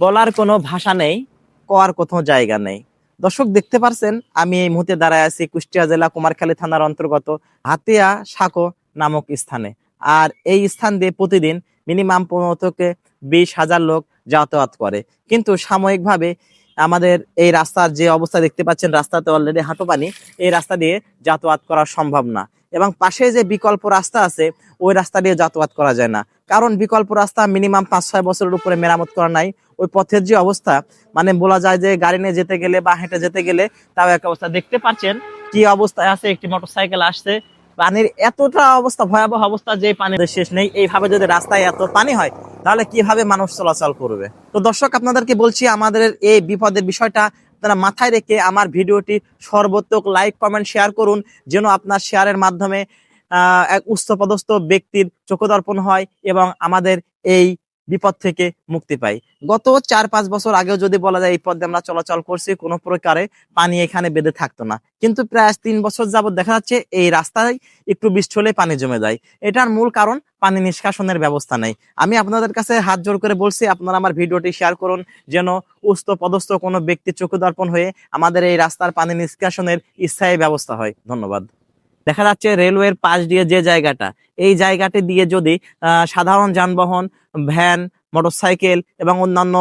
বলার কোনো ভাষা নেই কোয়ার কোথাও জায়গা নেই। দর্শক দেখতে পারছেন, আমি এই মুহূর্তে দাঁড়ায় আছি কুষ্টিয়া জেলা কুমারখালী থানার অন্তর্গত হাতিয়া সাঁকো নামক স্থানে। আর এই স্থান দিয়ে প্রতিদিন মিনিমাম পনেরো থেকে বিশ হাজার লোক যাতায়াত করে। কিন্তু সাময়িকভাবে আমাদের এই রাস্তার যে অবস্থা দেখতে পাচ্ছেন, রাস্তাতে অলরেডি হাঁটু পানি এই রাস্তা দিয়ে যাতায়াত করা সম্ভব না। এবং পাশে যে বিকল্প রাস্তা আছে, ওই রাস্তা দিয়ে যাতায়াত করা যায় না। কারণ বিকল্প রাস্তা মিনিমাম পাঁচ ছয় বছরের উপরে মেরামত করা নাই। ওই পথের যে অবস্থা মানে বলা যায় যে গাড়ি নিয়ে যেতে গেলে বা হেঁটে যেতে গেলে তাও এক অবস্থা। দেখতে পাচ্ছেন কি অবস্থায় আছে, একটি মোটরসাইকেল আসছে। পানির এতটা অবস্থা, ভয়াবহ অবস্থা যে পানির শেষ নেই। এইভাবে যদি রাস্তায় এত পানি হয়, তাহলে কীভাবে মানুষ চলাচল করবে? তো দর্শক, আপনাদেরকে বলছি, আমাদের এই বিপদের বিষয়টা আপনারা মাথায় রেখে আমার ভিডিওটি সর্বোত্তক লাইক কমেন্ট শেয়ার করুন, যেন আপনার শেয়ারের মাধ্যমে এক উচ্চপদস্থ ব্যক্তির চোখদর্পণ হয় এবং আমাদের এই বিপদ থেকে মুক্তি পাই গত চার পাঁচ বছর আগেও যদি বলা যায় এই পথে আমরা চলাচল করছি, কোনো প্রকারে পানি এখানে বেঁধে থাকতো না। কিন্তু প্রায় তিন বছর যাবত দেখা যাচ্ছে এই রাস্তায় একটু বৃষ্টি হলে পানি জমে যায়। এটার মূল কারণ পানি নিষ্কাশনের ব্যবস্থা নেই। আমি আপনাদের কাছে হাত জোর করে বলছি, আপনারা আমার ভিডিওটি শেয়ার করুন, যেন উচ্চ পদস্থ কোনো ব্যক্তির চোখ দর্পণ হয়ে আমাদের এই রাস্তার পানি নিষ্কাশনের স্থায়ী ব্যবস্থা হয়। ধন্যবাদ। দেখা যাচ্ছে রেলওয়ের পাশ দিয়ে যে জায়গাটা, এই জায়গাটি দিয়ে যদি সাধারণ যানবাহন, ভ্যান, মোটরসাইকেল এবং অন্যান্য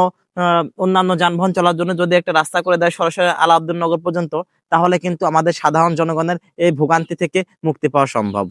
অন্যান্য যানবাহন চলার জন্য যদি একটা রাস্তা করে দেয় সরাসরি আলাউদ্দিন নগর পর্যন্ত, তাহলে কিন্তু আমাদের সাধারণ জনগণের এই ভোগান্তি থেকে মুক্তি পাওয়া সম্ভব।